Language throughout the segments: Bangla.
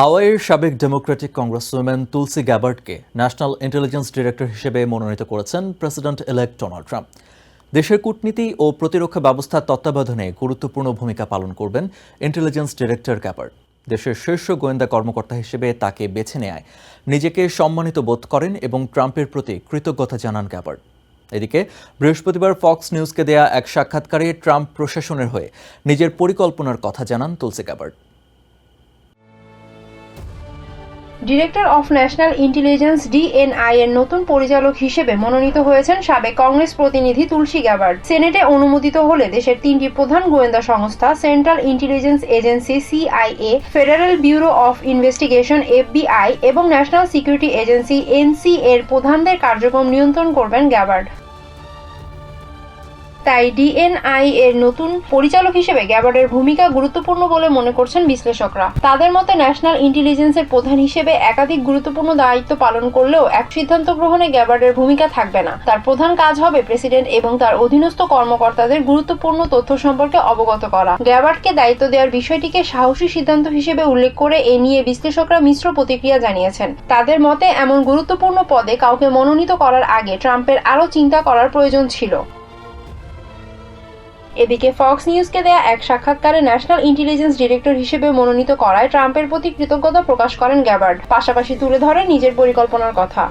হাওয়াইয়ের সাবেক ডেমোক্রেটিক কংগ্রেসম্যান তুলসি গ্যাবার্টকে ন্যাশনাল ইন্টেলিজেন্স ডিরেক্টর হিসেবে মনোনীত করেছেন প্রেসিডেন্ট ইলেক্ট ডোনাল্ড ট্রাম্প। দেশের কূটনীতি ও প্রতিরক্ষা ব্যবস্থার তত্ত্বাবধানে গুরুত্বপূর্ণ ভূমিকা পালন করবেন ইন্টেলিজেন্স ডিরেক্টর গ্যাবার্ট দেশের শীর্ষ গোয়েন্দা কর্মকর্তা হিসেবে তাকে বেছে নেয় নিজেকে সম্মানিত বোধ করেন এবং ট্রাম্পের প্রতি কৃতজ্ঞতা জানান গ্যাবার্ট এদিকে বৃহস্পতিবার ফক্স নিউজকে দেয়া এক সাক্ষাৎকারে ট্রাম্প প্রশাসনের হয়ে নিজের পরিকল্পনার কথা জানান Tulsi Gabbard director of national intelligence DNI এর নতুন পরিচালক হিসেবে মনোনীত হয়েছেন সাবেক কংগ্রেস প্রতিনিধি তুলসী গ্যাবার্ড সেনেটে অনুমোদিত হলে দেশের তিনটি প্রধান গোয়েন্দা সংস্থা, Central Intelligence Agency CIA, Federal Bureau of Investigation FBI এবং ন্যাশনাল সিকিউরিটি এজেন্সি এনসি এর প্রধানদের কার্যক্রম নিয়ন্ত্রণ করবেন গ্যাবার্ড তাই ডিএনআই এর নতুন পরিচালক হিসেবে গ্যাবার্ডের ভূমিকা গুরুত্বপূর্ণ বলে মনে করছেন বিশ্লেষকরা। তাদের মতে ন্যাশনাল ইন্টেলিজেন্সের প্রধান হিসেবে একাধিক গুরুত্বপূর্ণ দায়িত্ব পালন করলেও এক সিদ্ধান্ত গ্রহণে গ্যাবার্ডের ভূমিকা থাকবে না। তার প্রধান কাজ হবে প্রেসিডেন্ট এবং তার অধীনস্থ কর্মকর্তাদের গুরুত্বপূর্ণ তথ্য সম্পর্কে অবগত করা। গ্যাবার্ডকে দায়িত্ব দেওয়ার বিষয়টিকে সাহসী সিদ্ধান্ত হিসেবে উল্লেখ করে এ নিয়ে বিশ্লেষকরা মিশ্র প্রতিক্রিয়া জানিয়েছেন। তাদের মতে, এমন গুরুত্বপূর্ণ পদে কাউকে মনোনীত করার আগে ট্রাম্পের আরও চিন্তা করার প্রয়োজন ছিল। এদিকে ফক্স নিউজকে দেয়া এক সাক্ষাৎকারে ন্যাশনাল ইন্টেলিজেন্স ডিরেক্টর হিসেবে মনোনীত করায় ট্রাম্পের প্রতি কৃতজ্ঞতা প্রকাশ করেন গ্যাবার্ড পাশাপাশি তুলে ধরেন নিজের পরিকল্পনার কথা।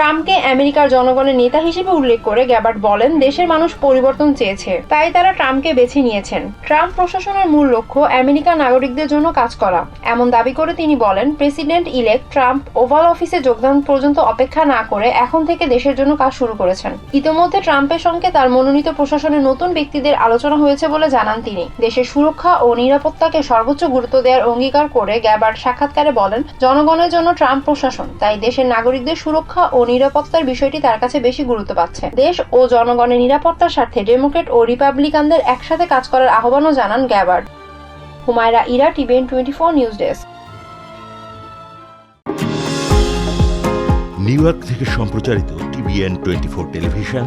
ট্রাম্পকে আমেরিকার জনগণের নেতা হিসেবে উল্লেখ করে গ্যাবার্ট বলেন, দেশের মানুষ পরিবর্তন চেয়েছে, তাই তারা ট্রাম্পকে বেছে নিয়েছেন। ট্রাম্প প্রশাসনের মূল লক্ষ্য আমেরিকার নাগরিকদের জন্য কাজ করা। এমন দাবি করে তিনি বলেন, প্রেসিডেন্ট ইলেক্ট ট্রাম্প ওভাল অফিসে যোগদান পর্যন্ত অপেক্ষা না করে এখন থেকে দেশের জন্য কাজ শুরু করেছেন। ইতোমধ্যে ট্রাম্পের সঙ্গে তার মনোনীত প্রশাসনের নতুন ব্যক্তিদের আলোচনা হয়েছে বলে জানান তিনি। দেশের সুরক্ষা ও নিরাপত্তাকে সর্বোচ্চ গুরুত্ব দেওয়ার অঙ্গীকার করে গ্যাবার্ট সাক্ষাৎকারে বলেন, জনগণের জন্য ট্রাম্প প্রশাসন, তাই দেশের নাগরিকদের সুরক্ষা ও নিরাপত্তার বিষয়টি তার কাছে বেশি গুরুত্ব পাচ্ছে। দেশ ও জনগণের নিরাপত্তার স্বার্থে ডেমোক্রেট ও রিপাবলিকানদের একসাথে কাজ করার আহ্বানও জানান Gabbard. Humaira Ira, TVN twenty four news desk. New York থেকে সম্প্রচারিত টিভিএন টোয়েন্টি ফোর টেলিভিশন,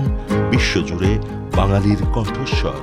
বিশ্বজুড়ে বাঙালির কণ্ঠস্বর।